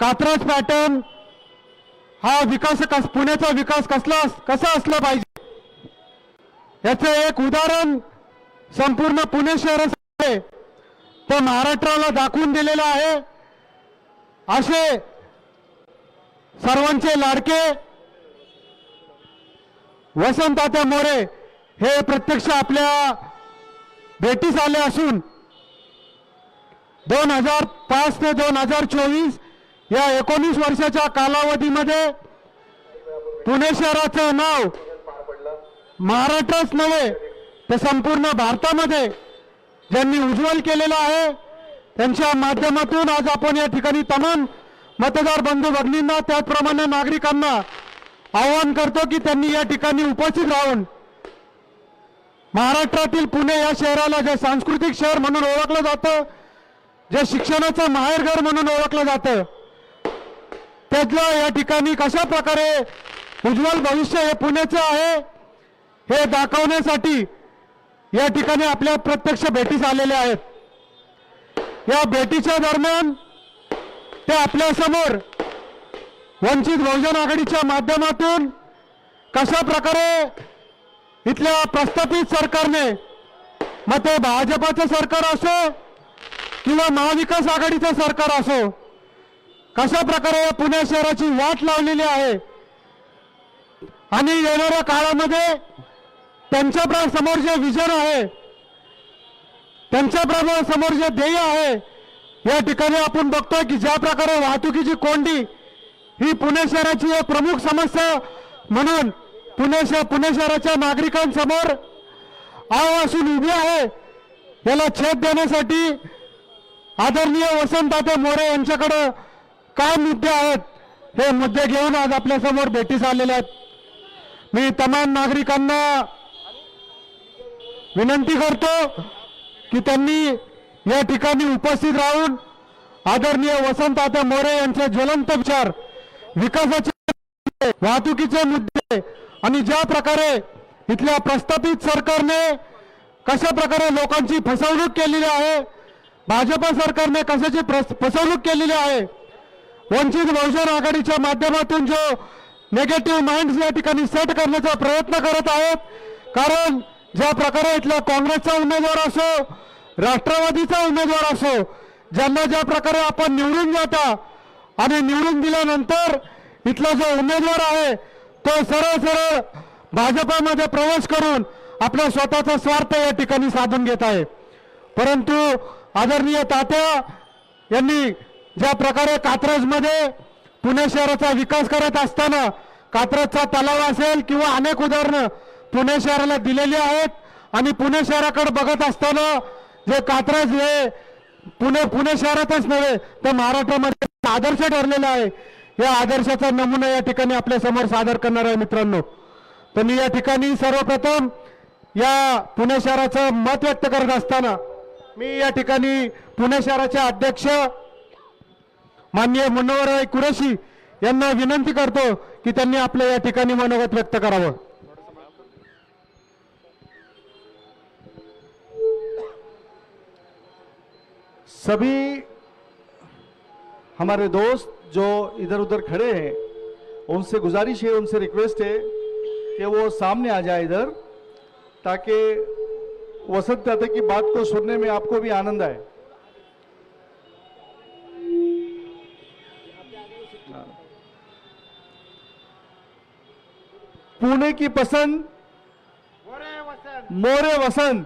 Katraj pattern हा विकास कस पुण्याचा विकास कसला कसा असला पाहिजे? याचं एक उदाहरण संपूर्ण पुणे शहरासाठी तो महाराष्ट्राला दाखवून दिलेला आहे. असे सर्वांचे लाडके वसंतात्या मोरे हे प्रत्यक्ष आपल्या भेटीस आले असून दोन हजार पाच ते दोन हजार चोवीस या एकोणीस वर्षाच्या कालावधीमध्ये पुणे शहराचं नाव महाराष्ट्रच नव्हे तर संपूर्ण भारतामध्ये ज्यांनी उज्ज्वल केलेलं आहे त्यांच्या माध्यमातून आज आपण या ठिकाणी तमाम मतदार बंधू भगिनींना त्याचप्रमाणे नागरिकांना आवाहन करतो की त्यांनी या ठिकाणी उपस्थित राहून महाराष्ट्रातील पुणे या शहराला जे सांस्कृतिक शहर म्हणून ओळखलं जातं जे शिक्षणाचं माहेरघर म्हणून ओळखलं जातं त्यातलं या ठिकाणी कशा प्रकारे उज्ज्वल भविष्य हे पुण्याचं आहे हे दाखवण्यासाठी या ठिकाणी आपल्या प्रत्यक्ष भेटीस आलेले आहेत. या भेटीच्या दरम्यान ते आपल्यासमोर वंचित बहुजन आघाडीच्या माध्यमातून कशा प्रकारे इथल्या प्रस्थापित सरकारने मग ते भाजपाचं सरकार असो किंवा महाविकास आघाडीचं सरकार असो कशा प्रकारे या पुणे शहराची वाट लावलेली आहे? आणि येणाऱ्या काळामध्ये त्यांच्यासमोर जे विजन आहे त्यांच्यासमोर जे ध्येय आहे या ठिकाणी आपण बघतोय की ज्या प्रकारे वाहतुकीची कोंडी ही पुणे शहराची एक प्रमुख समस्या म्हणून पुणे शहर पुणे शहराच्या नागरिकांसमोर आव असून उभी आहे. याला छेद देण्यासाठी आदरणीय वसंतदाते मोरे यांच्याकडं काय मुद्दे आहेत? हे मुद्दे घेऊन आज आपल्यासमोर भेटीस आलेले आहेत. मी तमाम नागरिकांना विनंती करतो की त्यांनी या ठिकाणी उपस्थित राहून आदरणीय वसंतदाते मोरे यांचे ज्वलंत विचार विकासाचे वाहतुकीचे मुद्दे आणि ज्या प्रकारे इथल्या प्रस्थापित सरकारने कशा प्रकारे लोकांची फसवणूक केलेली आहे भाजपा सरकारने कशाची प्रस- फसवणूक केलेली आहे वंचित बहुजन आघाडीच्या माध्यमातून जो नेगेटिव्ह माइंड या ठिकाणी सेट करण्याचा प्रयत्न करत आहेत. कारण ज्या प्रकारे इथला काँग्रेसचा उमेदवार असो राष्ट्रवादीचा उमेदवार असो ज्यांना ज्या प्रकारे आपण निवडून जाता आणि निवडून दिल्यानंतर इथला जो उमेदवार आहे तो सरळ सरळ भाजपामध्ये प्रवेश करून आपला स्वतःचा स्वार्थ या ठिकाणी साधून घेत आहे. परंतु आदरणीय तात्या यांनी ज्या प्रकारे कात्रजमध्ये पुणे शहराचा विकास करत असताना कात्रजचा तलाव असेल किंवा अनेक उदाहरणं पुणे शहराला दिलेली आहेत आणि पुणे शहराकडे बघत असताना जे कात्रज हे पुणे पुणे शहरातच नव्हे तर महाराष्ट्रामध्ये आदर्श ठरलेला आहे. या आदर्शाचा नमुना या ठिकाणी आपल्यासमोर सादर करणार आहे मित्रांनो. तर मी या ठिकाणी सर्वप्रथम या पुणे शहराचं मत व्यक्त करत असताना मी या ठिकाणी पुणे शहराचे अध्यक्ष माननीय मनोहर कुरेशी यांना विनंती करतो की त्यांनी आपल्या या ठिकाणी मनोगत व्यक्त करावं. सभी हमारे दोस्त जो इधर उधर खड़े हैं उनसे गुजारिश है उनसे रिक्वेस्ट है कि वो सामने आ जाए इधर ताकि वसंत दादा की बात को सुनने में आपको भी आनंद आए। पुणे की पसंद? मोरे वसंत।